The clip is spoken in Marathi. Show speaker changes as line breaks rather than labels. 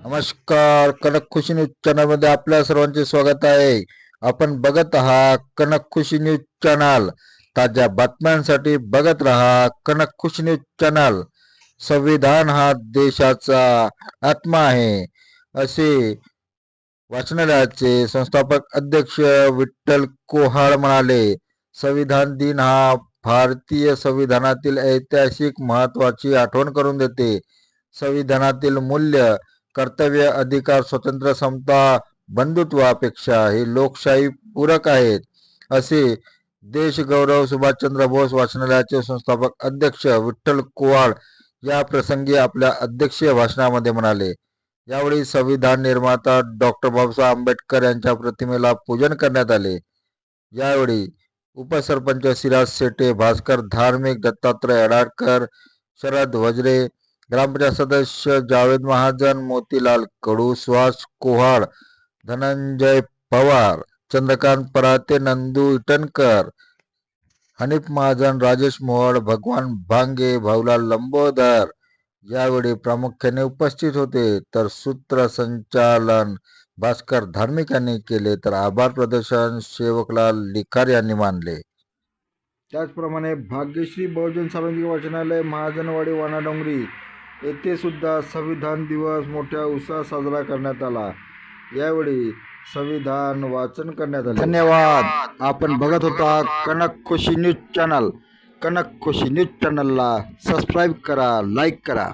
नमस्कार. कनक खुशी न्यूज चॅनलमध्ये आपल्या सर्वांचे स्वागत आहे. आपण बघत आहात कनक खुशी न्यूज चॅनल. ताज्या बातम्यांसाठी बघत राहा कनक खुशी न्यूज चॅनल. संविधान हा देशाचा आत्मा आहे. असे वाचनालयाचे संस्थापक अध्यक्ष विठ्ठल कोहाळ म्हणाले संविधान दिन हा भारतीय संविधानातील ऐतिहासिक महत्वाची आठवण करून देते. संविधानातील मूल्य कर्तव्य अधिकार स्वतंत्र समता बंधुत्वापेक्षा हे लोकशाही पूरक आहेत. असे देशगौरव सुभाषचंद्र बोस वाचनालयाचे संस्थापक अध्यक्ष विठ्ठल कुवाड या प्रसंगी आपल्या अध्यक्षीय भाषणामध्ये म्हणाले यावेळी संविधान निर्माता डॉक्टर बाबासाहेब आंबेडकर यांच्या प्रतिमेला पूजन करण्यात आले. यावेळी उपसरपंच सिराज शेटे भास्कर धार्मिक दत्तात्रय अडाडकर शरद वजरे ग्रामपंचायत सदस्य जावेद महाजन मोतीलाल कडू सुहास कोहाड धनंजय पवार चंद्रकांत पराते नंदू इटनकर हनीफ महाजन राजेश मोहड भगवान भांगे भाऊलाल लंबोदर यावेळी प्रामुख्याने उपस्थित होते. तर सूत्रसंचालन भास्कर धार्मिक यांनी केले. तर आभार प्रदर्शन सेवकलाल लिखार यांनी मानले.
त्याचप्रमाणे भाग्यश्री बहुजन सार्वजनिक वाचनालय महाजनवाडी वानाडोंगरी येथे सुद्धा संविधान दिवस मोठ्या उत्साहात साजरा करण्यात आला. यावेळी संविधान वाचन करण्यात आले. धन्यवाद. आपण बघत होता Kanak Khushi news channel. Kanak Khushi news चॅनलला सबस्क्राईब करा लाईक करा.